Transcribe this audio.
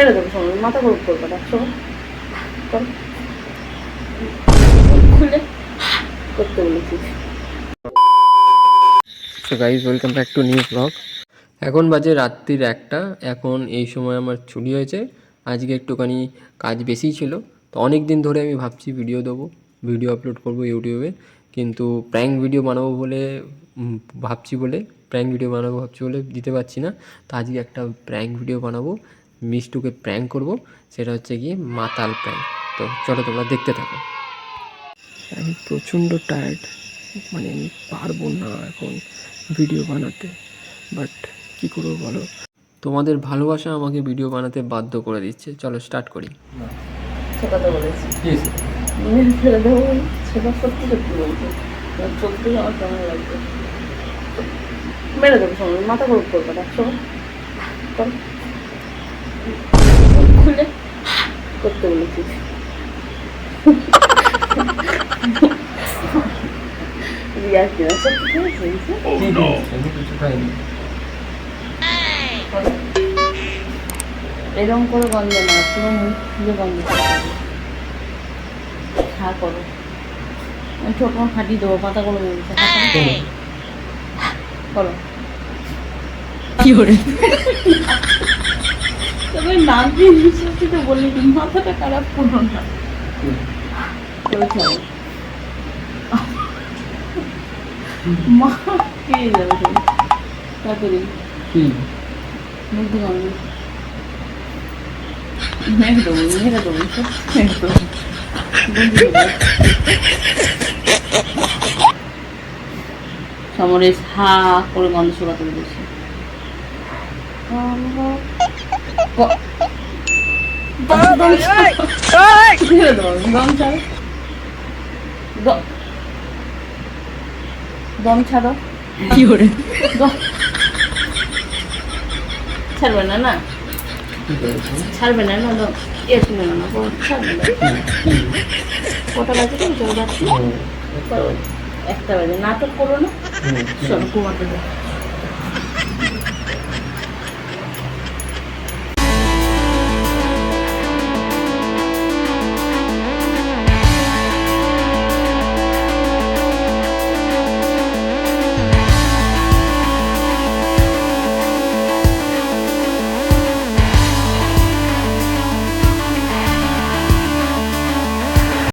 মেরে মাথা গরম খুলে করতে বলেছি। Guys welcome back to new blog এখন বাজে রাত্রির একটা, এখন এই সময় আমার ছুটি হয়েছে। আজকে একটুখানি কাজ বেশিই ছিল, তো অনেক দিন ধরে আমি ভাবছি ভিডিও দেবো ভিডিও আপলোড করব ইউটিউবে কিন্তু প্র্যাঙ্ক ভিডিও বানাবো বলে ভাবছি বলে প্র্যাঙ্ক ভিডিও বানাবো ভাবছি বলে দিতে পারছি না। তো আজকে একটা প্র্যাঙ্ক ভিডিও বানাবো। মিষ্টুকে প্র্যাঙ্ক করব সেটা হচ্ছে গিয়ে মাতাল প্র্যাঙ্ক তো চলো তোমরা দেখতে থাকো। আমি প্রচণ্ড টায়ার্ড মানে আমি পারব না এখন ভিডিও বানাতে। বাট কি করব বলো? তোমাদের ভালোবাসা আমাকে ভিডিও বানাতে বাধ্য করে দিচ্ছে। চলো স্টার্ট করি। সে মেরে দেবো বলে সেটা সত্যি সত্যি বলছি। এবার সত্যি আমার লাগবে মেরে দেবো শোনো মাথা গরম করবে না। খুলে। করতে বলেছি। কিনা ঠিক আছে এরকম করে গন্ধ না পুরো মুখ খুলে গন্ধ হবে। হ্যাঁ করো। আমি আমার ফাটিয়ে দেবো পাতা করে। বলছে করো। কি করে দিয়ে মাথাটা খারাপ করো না। মা কে যাবে তুমি। তাড়াতাড়ি মুখ। সমরেশ হা করে গন্ধ শোকাতে বলেছে। দম ছাড়ো। কি করে ছাড়বে না না ছাড়বে না না দম ইয়ে শুনে না কটা বাজে তো যাচ্ছি একটা বাজে নাটক করো না চলো ঘুমাতে যাও